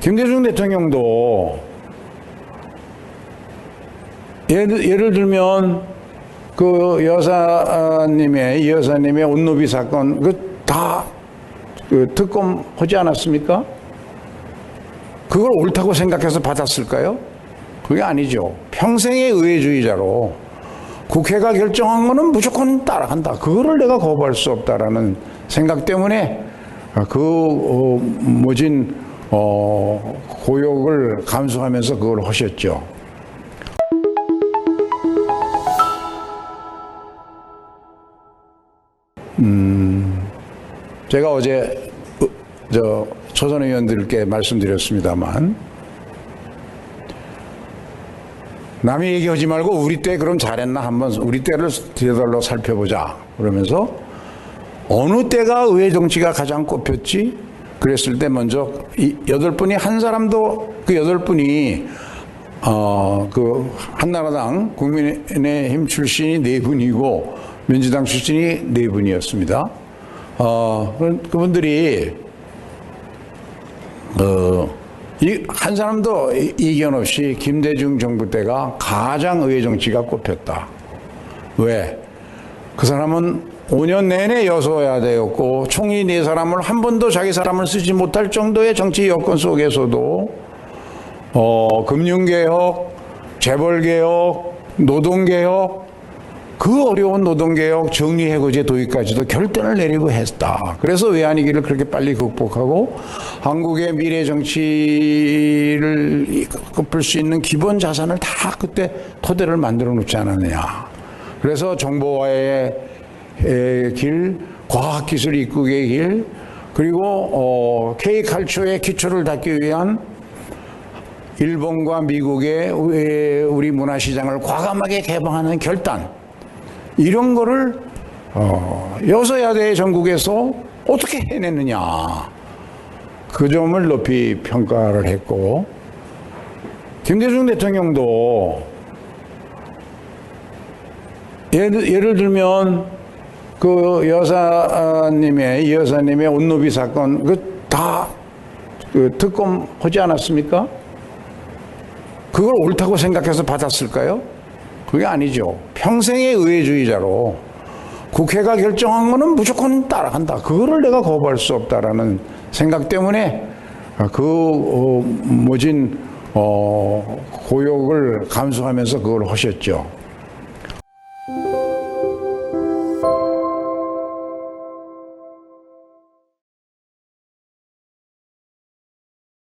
김대중 대통령도 예를, 예를 들면 그 여사님의 이 여사님의 온노비 사건 그다 그 특검 하지 않았습니까? 그걸 옳다고 생각해서 받았을까요? 그게 아니죠. 평생의 의회주의자로 국회가 결정한 거는 무조건 따라간다. 그거를 내가 거부할 수 없다라는 생각 때문에 그 어, 모진 어, 고욕을 감수하면서 그걸 하셨죠. 음, 제가 어제 어, 저 초선 의원들께 말씀드렸습니다만 남이 얘기하지 말고 우리 때 그럼 잘했나 한번 우리 때를 뒤돌려 살펴보자 그러면서 어느 때가 의회 정치가 가장 꼽혔지 그랬을 때 먼저 이 여덟 분이 한 사람도 그 여덟 분이 어 그 한나라당 국민의힘 출신이 네 분이고 민주당 출신이 네 분이었습니다. 어 그- 그분들이 이한 사람도 이- 이견 없이 김대중 정부 때가 가장 의회 정치가 꼽혔다. 왜? 그 사람은 5년 내내 여소야대였고 총리 네 사람을 한 번도 자기 사람을 쓰지 못할 정도의 정치 여건 속에서도 어, 금융개혁, 재벌개혁, 노동개혁, 그 어려운 노동개혁, 정리해고제 도입까지도 결단을 내리고 했다. 그래서 외환위기를 그렇게 빨리 극복하고 한국의 미래 정치를 꺾을 수 있는 기본 자산을 다 그때 토대를 만들어 놓지 않았느냐. 그래서 정보화의 에, 길, 과학기술 입국의 길, 그리고 어, K칼초의 기초를 닦기 위한 일본과 미국의 우리- 우리 문화시장을 과감하게 개방하는 결단. 이런 거를 어, 여서야대 전국에서 어떻게 해냈느냐. 그 점을 높이 평가를 했고 김대중 대통령도 예를, 예를 들면 그 여사님의 이 여사님의 온노비 사건 그다 그 특검 하지 않았습니까? 그걸 옳다고 생각해서 받았을까요? 그게 아니죠. 평생의 의회주의자로 국회가 결정한 거는 무조건 따라간다. 그거를 내가 거부할 수 없다라는 생각 때문에 그 어, 모진 어, 고욕을 감수하면서 그걸 하셨죠.